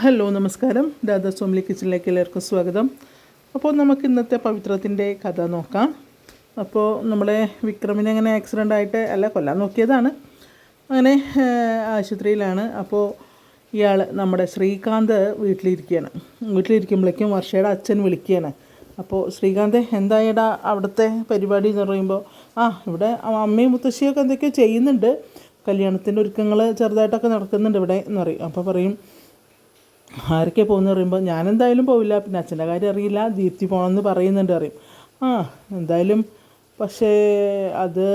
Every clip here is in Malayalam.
ഹലോ നമസ്കാരം. ദാദാ സോംലി കിച്ചണിലേക്ക് എല്ലാവർക്കും സ്വാഗതം. അപ്പോൾ നമുക്ക് ഇന്നത്തെ പവിത്രത്തിന്റെ കഥ നോക്കാം. അപ്പോൾ നമ്മുടെ വിക്രമിനെ അങ്ങനെ ആക്സിഡന്റ് ആയിട്ട് അല്ല കൊല്ലാൻ നോക്കിയതാണ്. അങ്ങനെ ആശുപത്രിയിലാണ്. അപ്പോൾ ഇയാൾ നമ്മുടെ ശ്രീകാന്ത് വീട്ടിലിരിക്കുകയാണ്. വീട്ടിലിരിക്കുമ്പോഴേക്കും വർഷയുടെ അച്ഛൻ വിളിക്കുകയാണ്. അപ്പോൾ ശ്രീകാന്ത് എന്തായടാ അവിടുത്തെ പരിപാടി എന്ന് പറയുമ്പോൾ ആ ഇവിടെ അമ്മയും മുത്തശ്ശിയൊക്കെ എന്തൊക്കെയോ ചെയ്യുന്നുണ്ട്. കല്യാണത്തിന്റെ ഒരുക്കങ്ങൾ ചെറുതായിട്ടൊക്കെ നടക്കുന്നുണ്ട് ഇവിടെ എന്ന് പറയും. അപ്പോൾ പറയും ആരൊക്കെ പോകുന്ന പറയുമ്പോൾ ഞാൻ എന്തായാലും പോവില്ല. പിന്നെ അച്ഛന്റെ കാര്യം അറിയില്ല. ദീപ്തി പോകണമെന്ന് പറയുന്നുണ്ട് അറിയും ആ എന്തായാലും പക്ഷേ അത്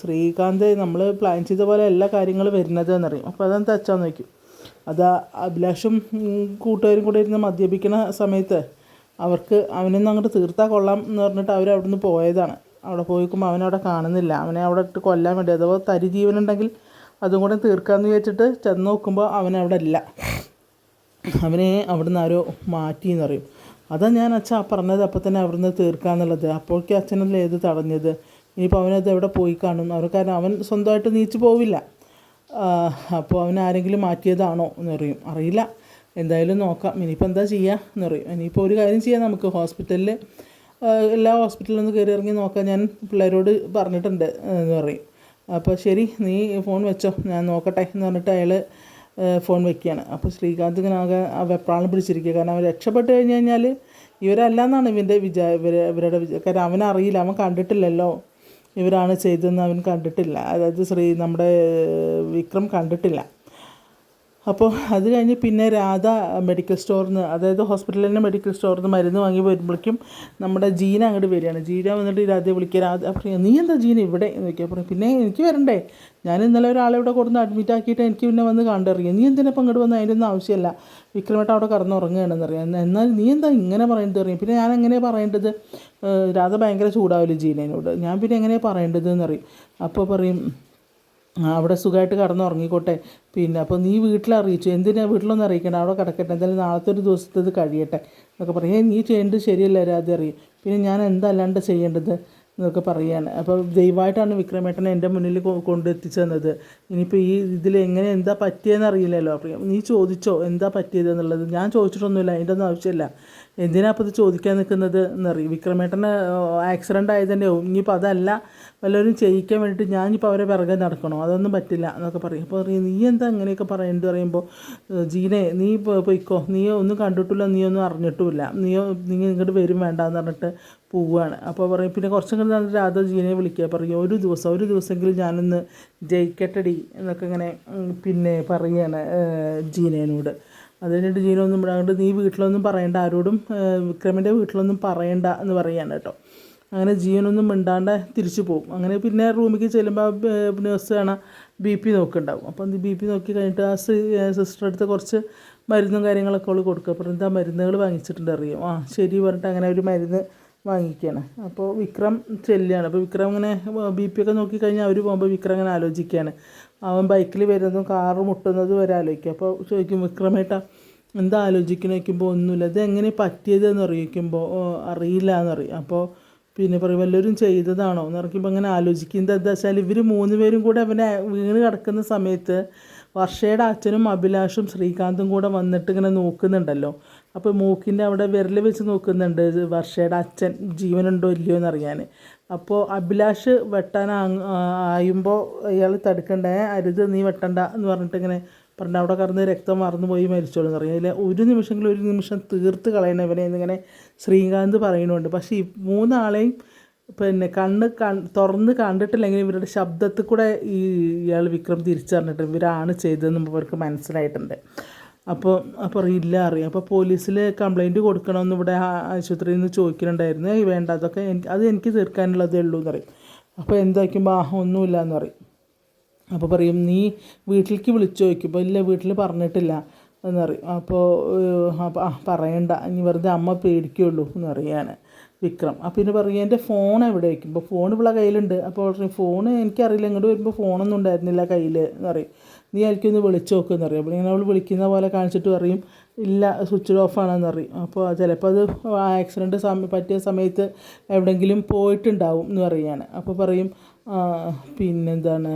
ശ്രീകാന്ത് നമ്മൾ പ്ലാൻ ചെയ്ത പോലെ എല്ലാ കാര്യങ്ങളും വരുന്നത് എന്നറിയും അപ്പോൾ അതെന്താ അച്ഛൻ നോക്കും അത് അഭിലാഷും കൂട്ടുകാരും കൂടെ ഇരുന്ന് മദ്യപിക്കുന്ന സമയത്ത് അവർക്ക് അവനൊന്നും അങ്ങോട്ട് തീർത്താൽ കൊള്ളാം എന്ന് പറഞ്ഞിട്ട് അവർ നിന്ന് പോയതാണ്. അവിടെ പോയിക്കുമ്പോൾ അവനവിടെ കാണുന്നില്ല. അവനെ അവിടെ ഇട്ട് കൊല്ലാൻ വേണ്ടി. അഥവാ തരി ജീവനുണ്ടെങ്കിൽ അതും കൂടെ തീർക്കാമെന്ന് വിചാരിച്ചിട്ട് ചെന്ന് നോക്കുമ്പോൾ അവനവിടെ ഇല്ല. അവനെ അവിടുന്ന് ആരോ മാറ്റി എന്ന് പറയും. അതാ ഞാൻ അച്ഛൻ പറഞ്ഞത് അപ്പം തന്നെ അവിടുന്ന് തീർക്കാന്നുള്ളത്. അപ്പോഴേക്കും അച്ഛനല്ലേ ഏത് തടഞ്ഞത്? ഇനിയിപ്പോൾ അവനത് എവിടെ പോയി കാണും? അവർ കാരണം അവൻ സ്വന്തമായിട്ട് നീച്ച് പോവില്ല. അപ്പോൾ അവൻ ആരെങ്കിലും മാറ്റിയതാണോ എന്നറിയും അറിയില്ല. എന്തായാലും നോക്കാം. ഇനിയിപ്പോൾ എന്താ ചെയ്യുക എന്നറിയും ഇനിയിപ്പോൾ ഒരു കാര്യം ചെയ്യാം നമുക്ക്. ഹോസ്പിറ്റലിൽ എല്ലാ ഹോസ്പിറ്റലിൽ നിന്ന് കയറി ഇറങ്ങി നോക്കാം. ഞാൻ പിള്ളേരോട് പറഞ്ഞിട്ടുണ്ട് എന്ന് പറയും. അപ്പോൾ ശരി നീ ഫോൺ വെച്ചോ. ഞാൻ നോക്കട്ടെ എന്ന് പറഞ്ഞിട്ട് അയാൾ ഫോൺ വെക്കുകയാണ് അപ്പോൾ ശ്രീകാന്ത് ഇങ്ങനെ ആകെ ആ വെപ്രാളം പിടിച്ചിരിക്കുക. കാരണം അവൻ രക്ഷപ്പെട്ട് കഴിഞ്ഞ് കഴിഞ്ഞാൽ ഇവരല്ല എന്നാണ് ഇവന്റെ വിചാ ഇവർ ഇവരുടെ കാരണം അവനറിയില്ല അവൻ കണ്ടിട്ടില്ലല്ലോ. ഇവരാണ് ചെയ്തതെന്ന് അവൻ കണ്ടിട്ടില്ല. അതായത് ശ്രീ നമ്മുടെ വിക്രം കണ്ടിട്ടില്ല. അപ്പോൾ അത് കഴിഞ്ഞ് പിന്നെ രാധ മെഡിക്കൽ സ്റ്റോറിൽ നിന്ന് അതായത് ഹോസ്പിറ്റലിൽ തന്നെ മെഡിക്കൽ സ്റ്റോറിൽ നിന്ന് മരുന്ന് വാങ്ങി വരുമ്പോഴേക്കും നമ്മുടെ ജീന അങ്ങോട്ട് വരികയാണ്. ജീന വന്നിട്ട് രാധയെ വിളിക്കുക. രാധ പറയുക നീ എന്താ ജീന ഇവിടെ? എന്ന് ചോദിക്കുക. പറയും പിന്നെ എനിക്ക് വരണ്ടേ? ഞാൻ ഇന്നലെ ഒരാളെ ഇവിടെ കൊടുന്ന് അഡ്മിറ്റ് ആക്കിയിട്ട് എനിക്ക് പിന്നെ വന്ന് കണ്ടറിയാം. നീ എന്തിനാ ഇപ്പം അങ്ങോട്ട് വന്ന് അതിന്റെ ഒന്നും ആവശ്യമില്ല? വിക്രമേട്ട അവിടെ കടന്നുറങ്ങുകയാണെന്ന് അറിയാം എന്നാ- എന്നാൽ നീ എന്താ ഇങ്ങനെ പറയുന്നത് അറിയാം? പിന്നെ ഞാൻ എങ്ങനെയാണ് പറയേണ്ടത്? രാധ ഭയങ്കര ചൂടാവില്ല ജീനേനോട്? ഞാൻ പിന്നെ എങ്ങനെയാണ് പറയേണ്ടത് എന്നറിയും അപ്പോൾ പറയും അവിടെ സുഖമായിട്ട് കടന്നുറങ്ങിക്കോട്ടെ. പിന്നെ അപ്പോൾ നീ വീട്ടിൽ അറിയിച്ചു എന്തിനാ വീട്ടിലൊന്നും അറിയിക്കണ്ട. അവിടെ കിടക്കട്ടെ. എന്തായാലും നാളത്തെ ഒരു ദിവസത്തെ ഇത് കഴിയട്ടെ എന്നൊക്കെ പറയും. "ഏയ്, നീ ചെയ്യേണ്ടത് ശരിയല്ല രാധ അറിയും. പിന്നെ ഞാൻ എന്തല്ലാണ്ട് ചെയ്യേണ്ടത് എന്നൊക്കെ പറയുകയാണ് അപ്പോൾ ദയവായിട്ടാണ് വിക്രമേട്ടനെ എന്റെ മുന്നിൽ കൊ- കൊണ്ടെത്തിച്ചു തന്നത് ഇനിയിപ്പോൾ ഈ ഇതിൽ എങ്ങനെ എന്താ പറ്റിയതെന്ന് അറിയില്ലല്ലോ. അപ്പം നീ ചോദിച്ചോ എന്താ പറ്റിയത് എന്നുള്ളത് ഞാൻ ചോദിച്ചിട്ടൊന്നുമില്ല അതിന്റെ ഒന്നും ആവശ്യമില്ല. എന്തിനാ അപ്പോൾ ഇത് ചോദിക്കാൻ നിൽക്കുന്നത്? എന്നറിയും വിക്രമേട്ടന് ആക്സിഡന്റ് ആയതന്നെ ഇനിയിപ്പോൾ അതല്ല വല്ലവരും ചെയ്യിക്കാൻ വേണ്ടിയിട്ട് ഞാനിപ്പോൾ അവരെ പിറകെ നടക്കണോ? അതൊന്നും പറ്റില്ല എന്നൊക്കെ പറയും. അപ്പോൾ പറയും നീ എന്താ അങ്ങനെയൊക്കെ പറയുന്നത് പറയുമ്പോൾ "ഏഹ് ജീനെ നീ പൊയ്ക്കോ. നീ ഒന്നും കണ്ടിട്ടില്ല നീ ഒന്നും അറിഞ്ഞിട്ടുമില്ല. നീ നീ ഇങ്ങോട്ട് വരും വേണ്ട എന്ന് പറഞ്ഞിട്ട് പോവുകയാണ് അപ്പോൾ പറയും പിന്നെ കുറച്ചും കൂടി നല്ല രാധ ജീനെ വിളിക്കുക പറയും ഒരു ദിവസം ഒരു ദിവസമെങ്കിലും ഞാനൊന്ന് ജയിക്കട്ടടി എന്നൊക്കെ ഇങ്ങനെ പിന്നെ പറയുകയാണ് ജീനേനോട്. അത് കഴിഞ്ഞിട്ട് ജീന ഒന്നും അതുകൊണ്ട് നീ വീട്ടിലൊന്നും പറയണ്ട ആരോടും വിക്രമിന്റെ വീട്ടിലൊന്നും പറയണ്ട എന്ന് പറയാണ് കേട്ടോ. അങ്ങനെ ജീവനൊന്നും മിണ്ടാണ്ട് തിരിച്ചു പോകും. അങ്ങനെ പിന്നെ റൂമിലേക്ക് ചെല്ലുമ്പോൾ നേഴ്സ് കാണാൻ ബി പി നോക്കുന്നുണ്ടാവും അപ്പം ബി പി നോക്കി കഴിഞ്ഞിട്ട് ആ സിസ്റ്റർ അടുത്ത് കുറച്ച് മരുന്നും കാര്യങ്ങളൊക്കെ അവൾ കൊടുക്കുക അപ്പോൾ എന്താ മരുന്നുകൾ വാങ്ങിച്ചിട്ടുണ്ട് അറിയാം ആ ശരി പറഞ്ഞിട്ട് അങ്ങനെ ഒരു മരുന്ന് വാങ്ങിക്കുകയാണ് അപ്പോൾ വിക്രം ചെല്ലുകയാണ്. അപ്പോൾ വിക്രം ഇങ്ങനെ ബി പി ഒക്കെ നോക്കിക്കഴിഞ്ഞാൽ അവർ പോകുമ്പോൾ വിക്രം ഇങ്ങനെ ആലോചിക്കുകയാണ് അവൻ ബൈക്കിൽ വരുന്നതും കാറ് മുട്ടുന്നതും വരെ ആലോചിക്കുക അപ്പോൾ ചോദിക്കും വിക്രമേട്ടാ എന്താ ആലോചിക്കുന്ന വയ്ക്കുമ്പോൾ ഒന്നുമില്ല. ഇത് എങ്ങനെ പറ്റിയതെന്ന് അറിയിക്കുമ്പോൾ അറിയില്ല എന്ന് പറയും അപ്പോൾ പിന്നെ പറയും വല്ലവരും ചെയ്തതാണോ? എന്ന് പറയുമ്പോൾ അങ്ങനെ ആലോചിക്കുന്നത് എന്താ വെച്ചാൽ ഇവർ മൂന്ന് പേരും കൂടെ അവനെ വീണ് കിടക്കുന്ന സമയത്ത് വർഷയുടെ അച്ഛനും അഭിലാഷും ശ്രീകാന്തും കൂടെ വന്നിട്ട് ഇങ്ങനെ നോക്കുന്നുണ്ടല്ലോ. അപ്പോൾ മൂക്കിന്റെ അവിടെ വിരൽ വെച്ച് നോക്കുന്നുണ്ട് വർഷയുടെ അച്ഛൻ ജീവനുണ്ടോ ഇല്ലയോ എന്നറിയാൻ അപ്പോൾ അഭിലാഷ് വെട്ടാൻ ആയുമ്പോൾ ഇയാൾ തടുക്കണ്ടേ? അരുത് നീ വെട്ടണ്ട എന്ന് പറഞ്ഞിട്ട് ഇങ്ങനെ പറഞ്ഞിട്ട് അവിടെ കറന്ന് രക്തം മറന്നു പോയി മരിച്ചോളൂ എന്നറിയാം അതിൽ ഒരു നിമിഷമെങ്കിലും ഒരു നിമിഷം തീർത്ത് കളയണം ഇവനെ എന്നിങ്ങനെ ശ്രീകാന്ത് പറയുന്നുണ്ട്. പക്ഷേ ഈ മൂന്നാളെയും പിന്നെ കണ്ണ് കൺ തുറന്ന് കണ്ടിട്ടില്ലെങ്കിൽ ഇവരുടെ ശബ്ദത്തിൽ കൂടെ ഈ ഇയാൾ വിക്രം തിരിച്ചറിഞ്ഞിട്ട് ഇവരാണ് ചെയ്തതെന്ന് അവർക്ക് മനസ്സിലായിട്ടുണ്ട്. അപ്പോൾ അപ്പോൾ ഇല്ല അറിയാം. അപ്പോൾ പോലീസിൽ കംപ്ലൈന്റ് കൊടുക്കണമെന്ന് ഇവിടെ ആശുപത്രിയിൽ നിന്ന് ചോദിക്കുന്നുണ്ടായിരുന്നു ഈ വേണ്ട അതൊക്കെ അത് എനിക്ക് തീർക്കാനുള്ളതേ ഉള്ളൂ എന്ന് പറയും. അപ്പോൾ എന്താക്കുമ്പോൾ ഒന്നുമില്ല എന്ന് പറയും. അപ്പോൾ പറയും നീ വീട്ടിലേക്ക് വിളിച്ചു ചോദിക്കുമ്പോൾ ഇല്ല വീട്ടിൽ പറഞ്ഞിട്ടില്ല എന്ന് പറയും. അപ്പോൾ അപ്പോൾ ആ പറയണ്ട. ഇനി വെറുതെ അമ്മ പേടിക്കുള്ളൂ എന്ന് പറയാണ് വിക്രം. അപ്പോൾ പിന്നെ പറയും എന്റെ ഫോൺ എവിടെ വയ്ക്കുമ്പോൾ ഫോൺ ഇവിടെ കയ്യിലുണ്ട്. അപ്പോൾ പറയും ഫോൺ എനിക്കറിയില്ല. ഇങ്ങോട്ട് വരുമ്പോൾ ഫോണൊന്നും ഉണ്ടായിരുന്നില്ല കയ്യിൽ എന്ന് പറയും. നീ എനിക്കൊന്ന് വിളിച്ചു നോക്കുമെന്ന് പറയും. അപ്പോൾ ഇങ്ങനെ അവൾ വിളിക്കുന്ന പോലെ കാണിച്ചിട്ട് പറയും ഇല്ല സ്വിച്ച് ഓഫ് ആണെന്ന് പറയും. അപ്പോൾ ചിലപ്പോൾ അത് ആക്സിഡന്റ് സമയം പറ്റിയ സമയത്ത് എവിടെയെങ്കിലും പോയിട്ടുണ്ടാവും എന്ന് പറയുകയാണ് അപ്പോൾ പറയും പിന്നെന്താണ്?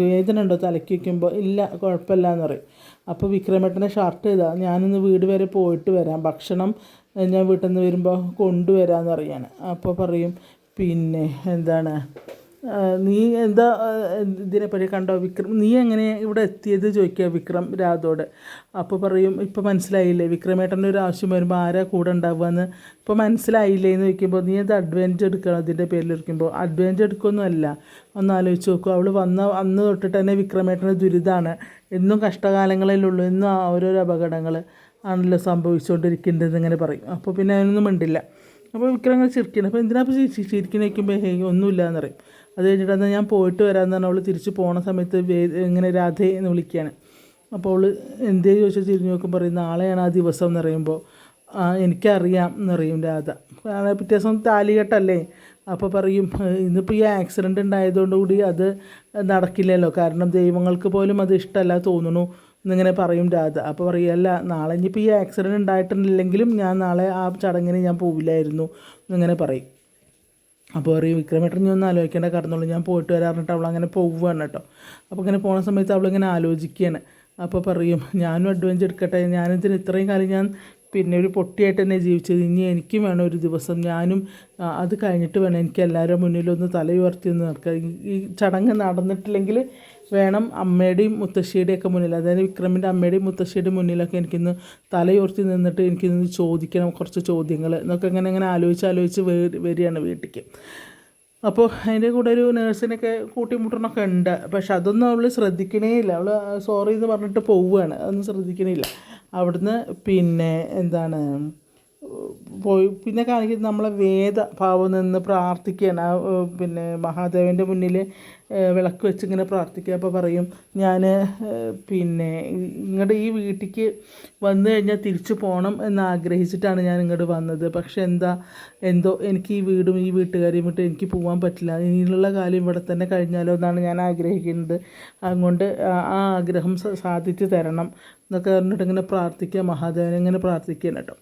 വേദന ഉണ്ടോ തലയ്ക്ക് വയ്ക്കുമ്പോൾ ഇല്ല കുഴപ്പമില്ല എന്ന് പറയും. അപ്പോൾ വിക്രമേട്ടനെ ഷർട്ട് ചെയ്താൽ ഞാനിന്ന് വീട് വരെ പോയിട്ട് വരാം. ഭക്ഷണം ഞാൻ വീട്ടിൽ നിന്ന് വരുമ്പോൾ കൊണ്ടുവരാമെന്ന് പറയാണ് അപ്പോൾ പറയും പിന്നെ എന്താണ്? നീ എന്താ ഇതിനെപ്പറ്റി കണ്ടോ? വിക്രം നീ എങ്ങനെ ഇവിടെ എത്തിയത് ചോദിക്കുക വിക്രം രാധോട്. അപ്പോൾ പറയും ഇപ്പോൾ മനസ്സിലായില്ലേ വിക്രമേട്ടന്റെ ഒരു ആവശ്യം വരുമ്പോൾ ആരാ കൂടെ ഉണ്ടാവുകയെന്ന്? ഇപ്പോൾ മനസ്സിലായില്ലേ എന്ന് ചോദിക്കുമ്പോൾ നീ അത് അഡ്വാന്റേജ് എടുക്കണം അതിന്റെ പേരിൽ ഇരിക്കുമ്പോൾ അഡ്വാന്റേജ് എടുക്കൊന്നുമല്ല ഒന്ന് ആലോചിച്ച് നോക്കൂ അവൾ വന്ന അന്ന് തൊട്ടിട്ട് തന്നെ വിക്രമേട്ടന്റെ ദുരിതമാണ് എന്നും കഷ്ടകാലങ്ങളിലുള്ളൂ എന്നും ഓരോരോ അപകടങ്ങൾ ആണല്ലോ സംഭവിച്ചുകൊണ്ടിരിക്കേണ്ടത് ഇങ്ങനെ പറയും. അപ്പോൾ പിന്നെ അതിനൊന്നും മിണ്ടില്ല. അപ്പോൾ വിക്രം ചിരിക്കണം അപ്പോൾ എന്തിനാ ചിരിക്കുന്ന വയ്ക്കുമ്പോൾ ഹേയ് ഒന്നുമില്ല എന്ന് പറയും. അത് കഴിഞ്ഞിട്ട് എന്നാൽ ഞാൻ പോയിട്ട് വരാമെന്ന് പറഞ്ഞാൽ അവൾ തിരിച്ച് പോണ സമയത്ത് ഇങ്ങനെ രാധേ എന്ന് വിളിക്കുകയാണ് അപ്പോൾ അവൾ എന്തേ ചോദിച്ചാൽ തിരിഞ്ഞു നോക്കും പറയും നാളെയാണ് ആ ദിവസം എന്ന് പറയുമ്പോൾ എനിക്കറിയാം എന്നറിയും രാധ. നാളെ പിറ്റേ ദിവസം താലികെട്ടല്ലേ അപ്പോൾ പറയും "ഏഹ്, ഇന്നിപ്പോൾ ഈ ആക്സിഡന്റ് ഉണ്ടായതുകൊണ്ട് കൂടി അത് നടക്കില്ലല്ലോ. കാരണം ദൈവങ്ങൾക്ക് പോലും അത് ഇഷ്ടമല്ല തോന്നുന്നു എന്നിങ്ങനെ പറയും രാധ. അപ്പോൾ പറയും അല്ല നാളെ ഇനിയിപ്പോൾ ഈ ആക്സിഡന്റ് ഉണ്ടായിട്ടില്ലെങ്കിലും ഞാൻ നാളെ ആ ചടങ്ങിന് ഞാൻ പോവില്ലായിരുന്നു എന്നിങ്ങനെ പറയും. അപ്പോൾ പറയും വിക്രമേട്ടൻ നീ ഒന്ന് ആലോചിക്കേണ്ട കാരണമുള്ളൂ. ഞാൻ പോയിട്ട് വരാറിട്ട് അവൾ അങ്ങനെ പോവുകയാണ് കേട്ടോ. അപ്പോൾ ഇങ്ങനെ പോണ സമയത്ത് അവളിങ്ങനെ ആലോചിക്കുകയാണ്. അപ്പോൾ പറയും ഞാനും അഡ്വഞ്ചർ എടുക്കട്ടെ. ഞാനിതിന് ഇത്രയും കാലം ഞാൻ പിന്നെ ഒരു പൊട്ടിയായിട്ട് തന്നെ ജീവിച്ചത്. ഇനി എനിക്കും വേണം ഒരു ദിവസം. ഞാനും അത് കഴിഞ്ഞിട്ട് വേണം എനിക്ക് എല്ലാവരുടെ മുന്നിലൊന്ന് തലയുയർത്തി ഒന്ന് നിൽക്കുക ഈ- ചടങ്ങ് നടന്നിട്ടില്ലെങ്കിൽ വേണം അമ്മയുടെയും മുത്തശ്ശിയുടെയും ഒക്കെ മുന്നിൽ. അതായത് വിക്രമിന്റെ അമ്മയുടെയും മുത്തശ്ശിയുടെയും മുന്നിലൊക്കെ എനിക്കിന്ന് തലയുയർത്തി നിന്നിട്ട് എനിക്കിന്ന് ചോദിക്കണം കുറച്ച് ചോദ്യങ്ങൾ എന്നൊക്കെ ഇങ്ങനെ ഇങ്ങനെ ആലോചിച്ച് ആലോചിച്ച് വരികയാണ് വീട്ടിലേക്ക്. അപ്പോൾ അതിന്റെ കൂടെ ഒരു നേഴ്സിനൊക്കെ കൂട്ടിമുട്ടണമൊക്കെ ഉണ്ട്. പക്ഷെ അതൊന്നും അവൾ ശ്രദ്ധിക്കണേ ഇല്ല അവൾ സോറി എന്ന് പറഞ്ഞിട്ട് പോവുകയാണ്. അതൊന്നും ശ്രദ്ധിക്കണില്ല അവിടുന്ന് പിന്നെ എന്താണ് പോയി പിന്നെ കാണിക്കുന്നത് നമ്മളെ വേദ ഭാവം നിന്ന് പ്രാർത്ഥിക്കുകയാണ്. ആ പിന്നെ മഹാദേവന്റെ മുന്നിൽ വിളക്ക് വെച്ച് ഇങ്ങനെ പ്രാർത്ഥിക്കുക. അപ്പോൾ പറയും ഞാൻ പിന്നെ ഇങ്ങോട്ട് ഈ വീട്ടിലേക്ക് വന്നു കഴിഞ്ഞാൽ തിരിച്ചു പോകണം എന്ന് ആഗ്രഹിച്ചിട്ടാണ് ഞാൻ ഇങ്ങോട്ട് വന്നത്. പക്ഷെ എന്താ എന്തോ എനിക്ക് ഈ വീടും ഈ വീട്ടുകാരെയും വിട്ട് എനിക്ക് പോകാൻ പറ്റില്ല. ഇനിയുള്ള കാലം ഇവിടെ തന്നെ കഴിഞ്ഞാലോ എന്നാണ് ഞാൻ ആഗ്രഹിക്കുന്നത്. അതുകൊണ്ട് ആ- ആഗ്രഹം സാധിച്ചു തരണം. എന്നൊക്കെ പറഞ്ഞിട്ട് ഇങ്ങനെ പ്രാർത്ഥിക്കുക മഹാദേവനെ ഇങ്ങനെ പ്രാർത്ഥിക്കുകയാണ് കേട്ടോ.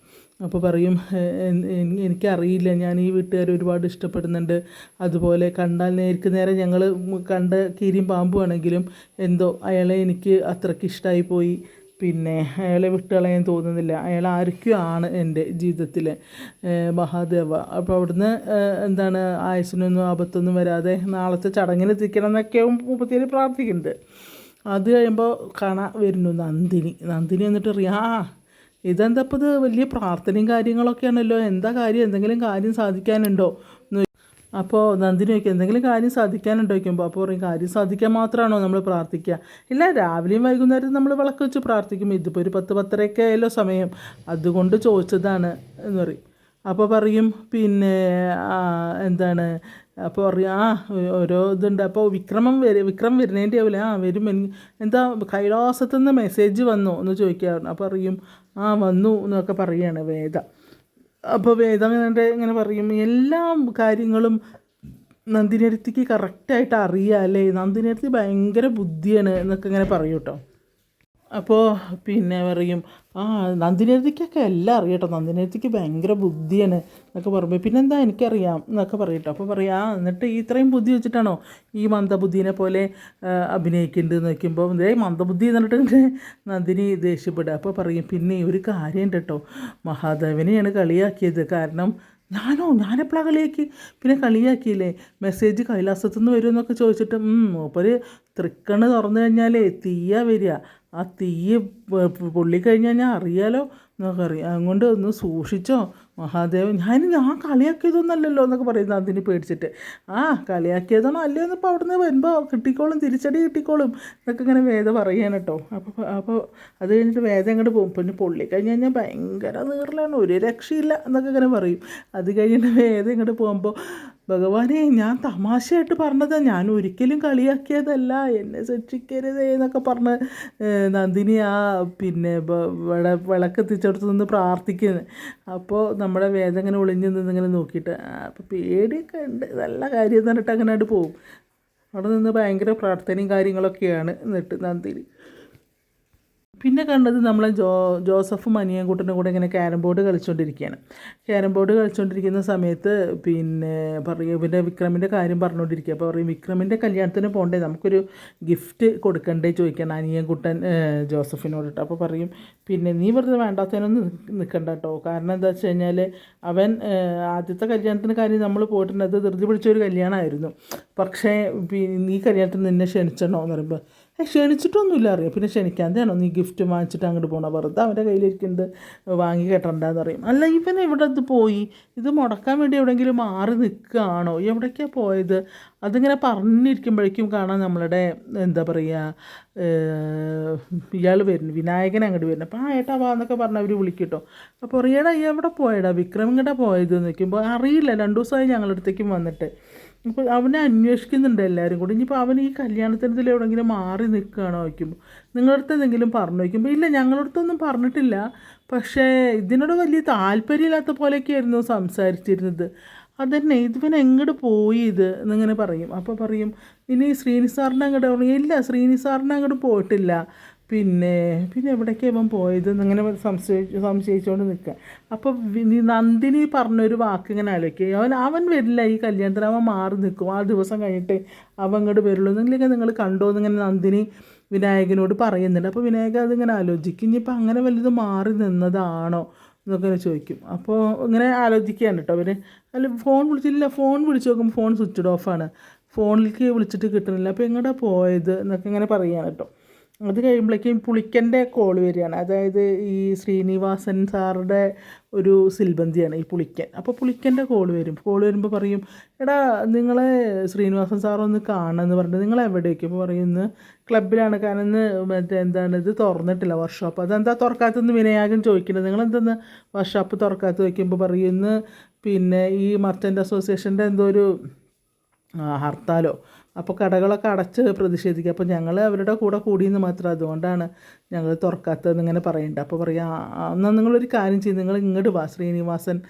അപ്പോൾ പറയും "എ- എൻ- എൻ- എനിക്കറിയില്ല ഞാൻ ഈ വീട്ടുകാർ ഒരുപാട് ഇഷ്ടപ്പെടുന്നുണ്ട്. അതുപോലെ കണ്ടാൽ നേർക്ക് നേരെ ഞങ്ങൾ കണ്ട കീരിയും പാമ്പുവാണെങ്കിലും എന്തോ അയാളെ എനിക്ക് അത്രയ്ക്ക് ഇഷ്ടമായി പോയി. പിന്നെ അയാളെ വിട്ടുകളയാൻ തോന്നുന്നില്ല. അയാൾ ആരൊക്കെ ആണ് എന്റെ ജീവിതത്തിലെ മഹാദേവ? അപ്പോൾ അവിടുന്ന് എന്താണ് ആയുസിനൊന്നും ആപത്തൊന്നും വരാതെ നാളത്തെ ചടങ്ങിനെത്തിക്കണം എന്നൊക്കെയാവും എന്നൊക്കെ മുപ്പത്തിയേഴ് പ്രാർത്ഥിക്കുന്നുണ്ട്. അത് കഴിയുമ്പോൾ കാണാൻ വരുന്നു നന്ദിനി. നന്ദിനി എന്നിട്ട് അറിയാം ആ ഇതെന്താ ഇപ്പോൾ ഇത് വലിയ പ്രാർത്ഥനയും കാര്യങ്ങളൊക്കെയാണല്ലോ. എന്താ കാര്യം? എന്തെങ്കിലും കാര്യം സാധിക്കാനുണ്ടോ? അപ്പോൾ നന്ദിനി ചോദിക്കും എന്തെങ്കിലും കാര്യം സാധിക്കാനുണ്ടോ? ചോദിക്കുമ്പോൾ അപ്പോൾ പറയും കാര്യം സാധിക്കാൻ മാത്രമാണോ നമ്മൾ പ്രാർത്ഥിക്കുക ഇല്ല രാവിലെയും വൈകുന്നേരം നമ്മൾ വിളക്ക് വെച്ച് പ്രാർത്ഥിക്കും. ഇതിപ്പോൾ ഒരു പത്ത് പത്തരയൊക്കെ ആയല്ലോ സമയം. അതുകൊണ്ട് ചോദിച്ചതാണ് എന്ന് പറയും. അപ്പോൾ പറയും പിന്നെ എന്താണ് അപ്പോൾ പറയും ആ ഓരോ ഇതുണ്ട്. അപ്പോൾ വിക്രമം വരും വിക്രം വരുന്നതിന്റെ ആവില്ല ആ വരും. എന്താ കൈലാസത്തു നിന്ന് മെസ്സേജ് വന്നു എന്ന് ചോദിക്കാറുണ്ട്. അപ്പോൾ പറയും ആ വന്നു എന്നൊക്കെ പറയുകയാണ് വേദ. അപ്പോൾ വേദ ഇങ്ങനെ ഇങ്ങനെ പറയും എല്ലാ കാര്യങ്ങളും നന്ദിനിരുത്തിക്ക് കറക്റ്റായിട്ട് അറിയാം അല്ലേ? നന്ദിനിയടുത്ത് ഭയങ്കര ബുദ്ധിയാണ് എന്നൊക്കെ ഇങ്ങനെ പറയും കേട്ടോ. അപ്പോൾ പിന്നെ പറയും ആ നന്ദിനേത്തിക്കൊക്കെ എല്ലാം അറിയട്ടോ. നന്ദിനേത്തിക്ക് ഭയങ്കര ബുദ്ധിയാണ് എന്നൊക്കെ പറയുമ്പോൾ പിന്നെന്താ എനിക്കറിയാം എന്നൊക്കെ പറയട്ടോ. അപ്പോൾ പറയാം എന്നിട്ട് ഇത്രയും ബുദ്ധി വെച്ചിട്ടാണോ ഈ മന്ദബുദ്ധിനെ പോലെ അഭിനയിക്കുന്നുണ്ട് എന്ന് വയ്ക്കുമ്പോൾ ഇതേ മന്ദബുദ്ധി എന്നിട്ട് നന്ദിനി ദേഷ്യപ്പെടുക. അപ്പോൾ പറയും പിന്നെ ഒരു കാര്യം കേട്ടോ മഹാദേവനെയാണ് കളിയാക്കിയത്. കാരണം ഞാനോ ഞാനെപ്പോഴാണ് കളിയാക്കി? പിന്നെ കളിയാക്കിയില്ലേ? മെസ്സേജ് കൈലാസത്തുനിന്ന് വരുമെന്നൊക്കെ ചോദിച്ചിട്ട് മൂപ്പര് തൃക്കണ്ണ് തുറന്നു കഴിഞ്ഞാലേ തീയ വരിക. ആ തീയ് പൊള്ളി കഴിഞ്ഞാൽ അറിയാലോ. എന്നൊക്കെ അറിയാം അതുകൊണ്ട് ഒന്ന് സൂക്ഷിച്ചോ. മഹാദേവൻ ഞാൻ ഞാൻ കളിയാക്കിയതൊന്നല്ലല്ലോ എന്നൊക്കെ പറയുന്നത് അതിന് പേടിച്ചിട്ട്. ആ കളിയാക്കിയതാണോ അല്ലയോ എന്നിപ്പോൾ അവിടുന്ന് വരുമ്പോൾ കിട്ടിക്കോളും തിരിച്ചടി കിട്ടിക്കോളും എന്നൊക്കെ ഇങ്ങനെ വേദ പറയാണ് കേട്ടോ. അപ്പോൾ അപ്പോൾ അത് കഴിഞ്ഞിട്ട് വേദം അങ്ങോട്ട് പോകും. പിന്നെ പൊള്ളി കഴിഞ്ഞ് കഴിഞ്ഞാൽ ഭയങ്കര നീറലാണ്. ഒരു രക്ഷയില്ല എന്നൊക്കെ ഇങ്ങനെ പറയും. അത് കഴിഞ്ഞിട്ട് വേദം ഇങ്ങോട്ട് പോകുമ്പോൾ ഭഗവാനെ ഞാൻ തമാശയായിട്ട് പറഞ്ഞതാ. ഞാൻ ഒരിക്കലും കളിയാക്കിയതല്ല. എന്നെ ശിക്ഷിക്കരുതേ എന്നൊക്കെ പറഞ്ഞ് നന്ദിനി ആ പിന്നെ വിള വിളക്കെത്തിച്ചെടുത്ത് നിന്ന് പ്രാർത്ഥിക്കുന്നത് അപ്പോൾ നമ്മുടെ വേദം ഇങ്ങനെ ഒളിഞ്ഞു നിന്നിങ്ങനെ നോക്കിയിട്ട് അപ്പോൾ പേടിയൊക്കെ ഉണ്ട്. നല്ല കാര്യം എന്ന് പറഞ്ഞിട്ട് അങ്ങനെ പോകും. അവിടെ നിന്ന് ഭയങ്കര പ്രാർത്ഥനയും കാര്യങ്ങളൊക്കെയാണ് എന്നിട്ട് നന്ദിനി. പിന്നെ കണ്ടത് നമ്മൾ ജോ ജോസഫും അനിയൻകുട്ടനും കൂടെ ഇങ്ങനെ ക്യാരം ബോർഡ് കളിച്ചുകൊണ്ടിരിക്കുകയാണ് ക്യാരം ബോർഡ് കളിച്ചുകൊണ്ടിരിക്കുന്ന സമയത്ത് പിന്നെ പറയും പിന്നെ വിക്രമിന്റെ കാര്യം പറഞ്ഞുകൊണ്ടിരിക്കുക അപ്പോൾ പറയും വിക്രമിന്റെ കല്യാണത്തിന് പോകണ്ടേ നമുക്കൊരു ഗിഫ്റ്റ് കൊടുക്കണ്ടേ? ചോദിക്കണം അനിയൻകുട്ടൻ ജോസഫിനോട് അപ്പോൾ പറയും പിന്നെ നീ വെറുതെ വേണ്ടാത്തതിനൊന്നും നിൽക്കണ്ട കേട്ടോ. കാരണം എന്താ വെച്ച് കഴിഞ്ഞാൽ അവൻ ആദ്യത്തെ കല്യാണത്തിന് കാര്യം നമ്മൾ പോയിട്ടുണ്ടത് ധൃതി പിടിച്ച ഒരു കല്യാണമായിരുന്നു. പക്ഷേ നീ കല്യാണത്തിന് നിന്നെ ക്ഷണിച്ചണോ എന്ന് പറയുമ്പോൾ ക്ഷണിച്ചിട്ടൊന്നുമില്ല അറിയാം. പിന്നെ ക്ഷണിക്കാൻ തന്നെയാണോ? നീ ഗിഫ്റ്റ് വാങ്ങിച്ചിട്ട് അങ്ങോട്ട് പോകണം വെറുതെ അവന്റെ കയ്യിലിരിക്കുന്നത് വാങ്ങി കെട്ടണ്ടെന്ന് പറയും അല്ല ഇവൻ ഇവിടെ ഇത് പോയി? ഇത് മുടക്കാൻ വേണ്ടി എവിടെയെങ്കിലും മാറി നിൽക്കുകയാണോ? എവിടേക്കാണ് പോയത്? അതിങ്ങനെ പറഞ്ഞിരിക്കുമ്പോഴേക്കും കാണാൻ നമ്മളുടെ എന്താ പറയുക ഇയാൾ വരുന്നു. വിനായകൻ അങ്ങോട്ട് വരുന്നു. അപ്പോൾ ആ ഏട്ടാ വാ എന്നൊക്കെ പറഞ്ഞ് അവർ വിളിക്കട്ടോ. അപ്പോൾ പറയടാ എവിടെ പോയടാ? വിക്രം പോയത്? എന്ന് നിൽക്കുമ്പോൾ അറിയില്ല. രണ്ടു ദിവസമായി ഞങ്ങളുടെ അടുത്തേക്കും വന്നിട്ട്. അപ്പോൾ അവനെ അന്വേഷിക്കുന്നുണ്ട് എല്ലാവരും കൂടി. ഇനിയിപ്പോൾ അവൻ ഈ കല്യാണത്തിനത്തിൽ എവിടെയെങ്കിലും മാറി നിൽക്കുകയാണോ വയ്ക്കുമ്പോൾ നിങ്ങളുടെ അടുത്ത് എന്തെങ്കിലും പറഞ്ഞു വയ്ക്കുമ്പോൾ ഇല്ല ഞങ്ങളുടെ അടുത്തൊന്നും പറഞ്ഞിട്ടില്ല. പക്ഷേ ഇതിനോട് വലിയ താല്പര്യമില്ലാത്ത പോലെയൊക്കെ ആയിരുന്നു സംസാരിച്ചിരുന്നത്. അതന്നെ ഇതിവൻ എങ്ങോട്ട് പോയി ഇത് എന്നിങ്ങനെ പറയും. അപ്പോൾ പറയും ഇനി ശ്രീനി സാറിന്റെ അങ്ങോട്ട് ഇല്ല ശ്രീനി സാറിന്റെ അങ്ങോട്ട് പോയിട്ടില്ല. പിന്നെ പിന്നെ എവിടേക്കാണ് ഇവൻ പോയത്? എന്നിങ്ങനെ സംശയിച്ച് സംശയിച്ചുകൊണ്ട് നിൽക്കുക അപ്പോൾ നന്ദിനി പറഞ്ഞൊരു വാക്ക് ഇങ്ങനെ ആലോചിക്കുക അവൻ അവൻ വരില്ല ഈ കല്യാണത്തിന്. അവൻ മാറി നിൽക്കും ആ ദിവസം കഴിഞ്ഞിട്ട് അവൻ ഇങ്ങോട്ട് വരുള്ളൂ. എന്നെങ്കിലൊക്കെ നിങ്ങൾ കണ്ടോ എന്നിങ്ങനെ നന്ദിനി വിനായകനോട് പറയുന്നുണ്ട്. അപ്പോൾ വിനായകൻ അതിങ്ങനെ ആലോചിക്കും. ഇനിയിപ്പോൾ അങ്ങനെ വലുത് മാറി നിന്നതാണോ എന്നൊക്കെ ചോദിക്കും. അപ്പോൾ ഇങ്ങനെ ആലോചിക്കുകയാണ് കേട്ടോ അവർ അല്ല ഫോൺ വിളിച്ചില്ല ഫോൺ വിളിച്ച് നോക്കുമ്പോൾ ഫോൺ സ്വിച്ച്ഡ് ഓഫാണ്. ഫോണിലേക്ക് വിളിച്ചിട്ട് കിട്ടുന്നില്ല അപ്പോൾ എങ്ങോട്ടാണ് പോയത് എന്നൊക്കെ ഇങ്ങനെ പറയുകയാണ് കേട്ടോ അത് കഴിയുമ്പോഴേക്കും പുളിക്കന്റെ കോൾ വരികയാണ്. അതായത് ഈ ശ്രീനിവാസൻ സാറുടെ ഒരു സിൽബന്തിയാണ് ഈ പുളിക്കൻ. അപ്പോൾ പുളിക്കന്റെ കോൾ വരും. കോൾ വരുമ്പോൾ പറയും എടാ നിങ്ങളെ ശ്രീനിവാസൻ സാറൊന്ന് കാണുമെന്ന് പറഞ്ഞിട്ട് നിങ്ങൾ എവിടേക്ക്? ഇപ്പോൾ പറയും ഇന്ന് ക്ലബിലാണ് കാരണം ഇന്ന് മറ്റേ എന്താണ് ഇത് തുറന്നിട്ടില്ല വർക്ക്ഷോപ്പ് അതെന്താ തുറക്കാത്തെന്ന് വിനയാകം ചോദിക്കുന്നത്. നിങ്ങളെന്തെന്ന് വർക്ക്ഷോപ്പ് തുറക്കാത്ത ചോദിക്കുമ്പോൾ പറയുന്നു പിന്നെ ഈ മർച്ചന്റ് അസോസിയേഷന്റെ എന്തോ ഒരു ഹർത്താലോ അപ്പോൾ കടകളൊക്കെ അടച്ച് പ്രതിഷേധിക്കുക അപ്പോൾ ഞങ്ങൾ അവരുടെ കൂടെ കൂടിയെന്ന് മാത്രം. അതുകൊണ്ടാണ് ഞങ്ങൾ തുറക്കാത്തതെന്ന് ഇങ്ങനെ പറയുന്നുണ്ട് അപ്പോൾ പറയാം എന്നാൽ നിങ്ങളൊരു കാര്യം ചെയ്യും. നിങ്ങൾ ഇങ്ങോട്ട് വാ. ശ്രീനിവാസൻ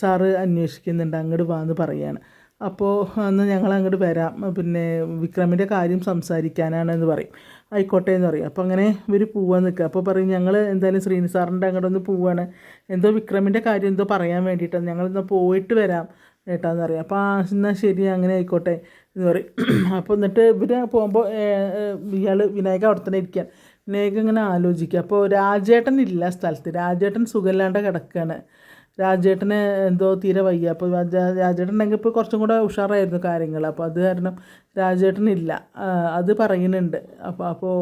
സാറ് അന്വേഷിക്കുന്നുണ്ട്. അങ്ങോട്ട് വാ എന്ന് പറയുകയാണ് അപ്പോൾ അന്ന് ഞങ്ങൾ അങ്ങോട്ട് വരാം. പിന്നെ വിക്രമിന്റെ കാര്യം സംസാരിക്കാനാണ് എന്ന് പറയും. ആയിക്കോട്ടെ എന്ന് പറയും. അപ്പോൾ അങ്ങനെ ഇവർ പോവാൻ നിൽക്കുക അപ്പോൾ പറയും ഞങ്ങൾ എന്തായാലും ശ്രീനി സാറിന്റെ അങ്ങോട്ട് ഒന്ന് പോവാണ്. എന്തോ വിക്രമിന്റെ കാര്യം എന്തോ പറയാൻ വേണ്ടിയിട്ടാണ് ഞങ്ങളിന്ന് പോയിട്ട് വരാം ഏട്ടാന്ന് പറയും. അപ്പോൾ ആ എന്നാൽ ശരി അങ്ങനെ ആയിക്കോട്ടെ. എന്ന് പറയും അപ്പോൾ എന്നിട്ട് ഇവർ പോകുമ്പോൾ ഇയാൾ വിനായക അവിടെ തന്നെ ഇരിക്കുക വിനായക ഇങ്ങനെ ആലോചിക്കുക അപ്പോൾ രാജേട്ടൻ ഇല്ല സ്ഥലത്ത്. രാജേട്ടൻ സുഖമില്ലാണ്ട് കിടക്കുകയാണ് രാജേട്ടന് എന്തോ തീരെ വയ്യ. അപ്പോൾ രാജേട്ടൻ ഉണ്ടെങ്കിൽ ഇപ്പോൾ കുറച്ചും കൂടെ ഉഷാറായിരുന്നു കാര്യങ്ങൾ അപ്പോൾ അത് കാരണം രാജേട്ടനില്ല അത് പറയുന്നുണ്ട്. അപ്പോൾ അപ്പോൾ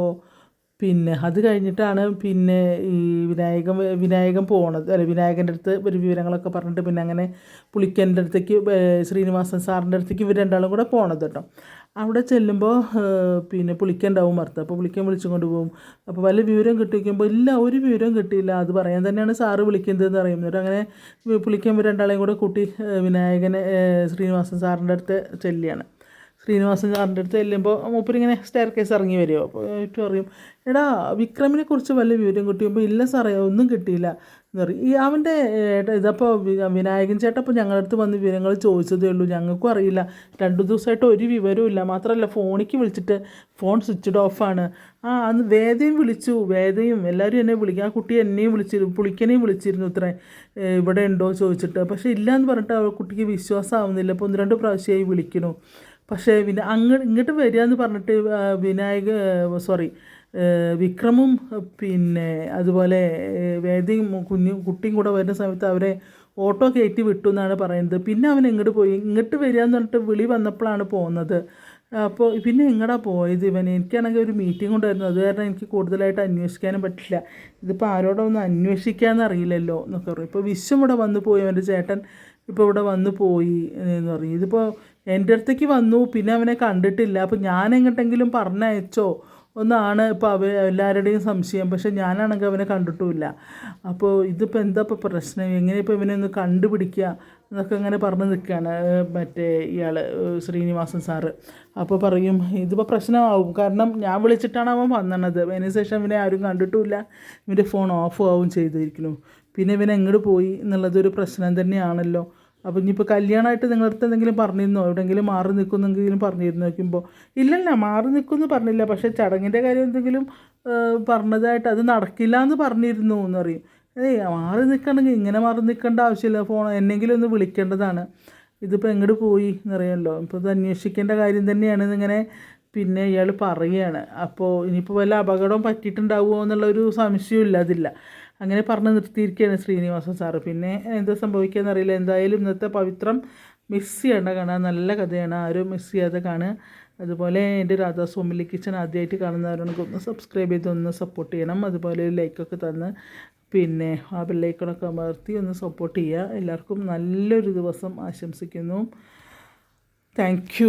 പിന്നെ അത് കഴിഞ്ഞിട്ടാണ് പിന്നെ ഈ വിനായകൻ വിനായകൻ പോണത്. അല്ല വിനായകന്റെ അടുത്ത് ഒരു വിവരങ്ങളൊക്കെ പറഞ്ഞിട്ട് പിന്നെ അങ്ങനെ പുളിക്കന്റെ അടുത്തേക്ക് ശ്രീനിവാസൻ സാറിന്റെ അടുത്തേക്ക് ഇവർ രണ്ടാളും കൂടെ പോണത് കേട്ടോ. അവിടെ ചെല്ലുമ്പോൾ പിന്നെ പുളിക്കണ്ടാവും മറുത്ത്. അപ്പോൾ പുളിക്കൻ വിളിച്ചും കൊണ്ട് പോകും അപ്പോൾ വല്ല വിവരം കിട്ടിക്കുമ്പോൾ ഇല്ല ഒരു വിവരം കിട്ടിയില്ല. അത് പറയാൻ തന്നെയാണ് സാറ് വിളിക്കുന്നത് എന്ന് അറിയുന്നത് അങ്ങനെ പുളിക്കൻ രണ്ടാളെയും കൂടെ കൂട്ടി വിനായകനെ ശ്രീനിവാസൻ സാറിന്റെ അടുത്ത് ചെല്ലുകയാണ്. ശ്രീനിവാസൻ സാറിന്റെ അടുത്ത് ചെല്ലുമ്പോൾ മൂപ്പരിങ്ങനെ സ്റ്റെയർ കേസ് ഇറങ്ങി വരുമോ അപ്പോൾ ഏറ്റവും അറിയും എടാ വിക്രമിനെ കുറിച്ച് വല്ല വിവരം കിട്ടിയപ്പോൾ ഇല്ല സാറേ ഒന്നും കിട്ടിയില്ല. എന്ന് പറയും. ഈ അവന്റെ ഇതപ്പോൾ വിനായകൻ ചേട്ടൻ അപ്പോൾ ഞങ്ങളുടെ അടുത്ത് വന്ന് വിവരങ്ങൾ ചോദിച്ചതേ ഉള്ളൂ. ഞങ്ങൾക്കും അറിയില്ല. രണ്ട് ദിവസമായിട്ട് ഒരു വിവരവും ഇല്ല. മാത്രമല്ല ഫോണിലേക്ക് വിളിച്ചിട്ട് ഫോൺ സ്വിച്ച്ഡ് ഓഫാണ് ആ അന്ന് വേദയും വിളിച്ചു. വേദയും എല്ലാവരും എന്നെ വിളിക്കും. ആ കുട്ടി എന്നെയും വിളിച്ചിരുന്നു പുളിക്കനെയും വിളിച്ചിരുന്നു ഇത്ര ഇവിടെ ഉണ്ടോ ചോദിച്ചിട്ട്. പക്ഷേ ഇല്ല എന്ന് പറഞ്ഞിട്ട് ആ കുട്ടിക്ക് വിശ്വാസമാവുന്നില്ല അപ്പോൾ ഒന്ന് രണ്ട് പ്രാവശ്യമായി വിളിക്കണു. പക്ഷേ പിന്നെ അങ്ങ് ഇങ്ങോട്ട് വരിക എന്ന് പറഞ്ഞിട്ട് വിനായക സോറി വിക്രമും പിന്നെ അതുപോലെ വേദിയും കുഞ്ഞും കുട്ടിയും കൂടെ വരുന്ന സമയത്ത് അവരെ ഓട്ടോ കയറ്റി വിട്ടു എന്നാണ് പറയുന്നത്. പിന്നെ അവൻ ഇങ്ങോട്ട് പോയി? ഇങ്ങോട്ട് വരിക എന്ന് പറഞ്ഞിട്ട് വിളി വന്നപ്പോഴാണ് പോകുന്നത്. അപ്പോൾ പിന്നെ എങ്ങടാ പോയത് ഇവൻ? എനിക്കാണെങ്കിൽ ഒരു മീറ്റിംഗ് ഉണ്ടായിരുന്നു. അത് കാരണം എനിക്ക് കൂടുതലായിട്ട് അന്വേഷിക്കാനും പറ്റില്ല. ഇതിപ്പോൾ ആരോടൊന്നും അന്വേഷിക്കാമെന്ന് അറിയില്ലല്ലോ എന്നൊക്കെ പറയും. ഇപ്പോൾ വിശ്വം ഇവിടെ വന്നു പോയി. അവന്റെ ചേട്ടൻ ഇപ്പോൾ ഇവിടെ വന്നു പോയി എന്ന് പറയും. ഇതിപ്പോൾ എന്റെ അടുത്തേക്ക് വന്നു. പിന്നെ അവനെ കണ്ടിട്ടില്ല. അപ്പോൾ ഞാൻ എങ്ങോട്ടെങ്കിലും പറഞ്ഞയച്ചോ? ഒന്നാണ് ഇപ്പോൾ അവ എല്ലാവരുടെയും സംശയം. പക്ഷെ ഞാനാണെങ്കിൽ അവനെ കണ്ടിട്ടുമില്ല. അപ്പോൾ ഇതിപ്പോൾ എന്താ ഇപ്പോൾ പ്രശ്നം? എങ്ങനെ ഇപ്പോൾ ഇവനെ ഒന്ന് കണ്ടുപിടിക്കുക എന്നൊക്കെ അങ്ങനെ പറഞ്ഞ് നിൽക്കുകയാണ് മറ്റേ ഇയാൾ ശ്രീനിവാസൻ സാറ്. അപ്പോൾ പറയും ഇതിപ്പോൾ പ്രശ്നമാവും. കാരണം ഞാൻ വിളിച്ചിട്ടാണ് അവൻ വന്നത്. അതിന് ശേഷം ഇവനെ ആരും കണ്ടിട്ടുമില്ല. ഇവന്റെ ഫോൺ ഓഫ് ആവും ചെയ്തിരിക്കുന്നു. പിന്നെ ഇവൻ എങ്ങോട്ട് പോയി? എന്നുള്ളതൊരു പ്രശ്നം തന്നെയാണല്ലോ. അപ്പോൾ ഇനിയിപ്പോൾ കല്യാണമായിട്ട് നിങ്ങളുടെ അടുത്ത് എന്തെങ്കിലും പറഞ്ഞിരുന്നോ? എവിടെയെങ്കിലും മാറി നിൽക്കുന്നെങ്കിലും പറഞ്ഞിരുന്നു നോക്കുമ്പോൾ ഇല്ലല്ല മാറി നിൽക്കുമെന്ന് പറഞ്ഞില്ല. പക്ഷേ ചടങ്ങിന്റെ കാര്യം എന്തെങ്കിലും പറഞ്ഞതായിട്ട് അത് നടക്കില്ല എന്ന് പറഞ്ഞിരുന്നു എന്ന് പറയും. ഏയ് മാറി നിൽക്കണമെങ്കിൽ ഇങ്ങനെ മാറി നിൽക്കേണ്ട ആവശ്യമില്ല. ഫോൺ എന്നെങ്കിലും ഒന്ന് വിളിക്കേണ്ടതാണ്. ഇതിപ്പോൾ എങ്ങോട്ട് പോയി എന്നറിയാമല്ലോ ഇപ്പോൾ ഇത് അന്വേഷിക്കേണ്ട കാര്യം തന്നെയാണ് ഇങ്ങനെ പിന്നെ ഇയാൾ പറയുകയാണ്. അപ്പോൾ ഇനിയിപ്പോൾ വല്ല അപകടവും പറ്റിയിട്ടുണ്ടാവുമോ എന്നുള്ളൊരു സംശയമില്ല അതില്ല. അങ്ങനെ പറഞ്ഞ് നിർത്തിയിരിക്കുകയാണ് ശ്രീനിവാസൻ സാറ്. പിന്നെ എന്താ സംഭവിക്കുകയെന്ന് അറിയില്ല. എന്തായാലും ഇന്നത്തെ പവിത്രം മിസ് ചെയ്യേണ്ട കാണാൻ നല്ല കഥയാണ്. ആരും മിസ് ചെയ്യാതെ കാണുക. അതുപോലെ എന്റെ രാധാ സോമിലി കിച്ചൺ ആദ്യമായിട്ട് കാണുന്നവരോടൊക്കെ ഒന്ന് സബ്സ്ക്രൈബ് ചെയ്ത് ഒന്ന് സപ്പോർട്ട് ചെയ്യണം. അതുപോലെ ഒരു ലൈക്കൊക്കെ തന്ന് പിന്നെ ആ ബെല്ലൈക്കണൊക്കെ അമർത്തി ഒന്ന് സപ്പോർട്ട് ചെയ്യുക. എല്ലാവർക്കും നല്ലൊരു ദിവസം ആശംസിക്കുന്നു. താങ്ക്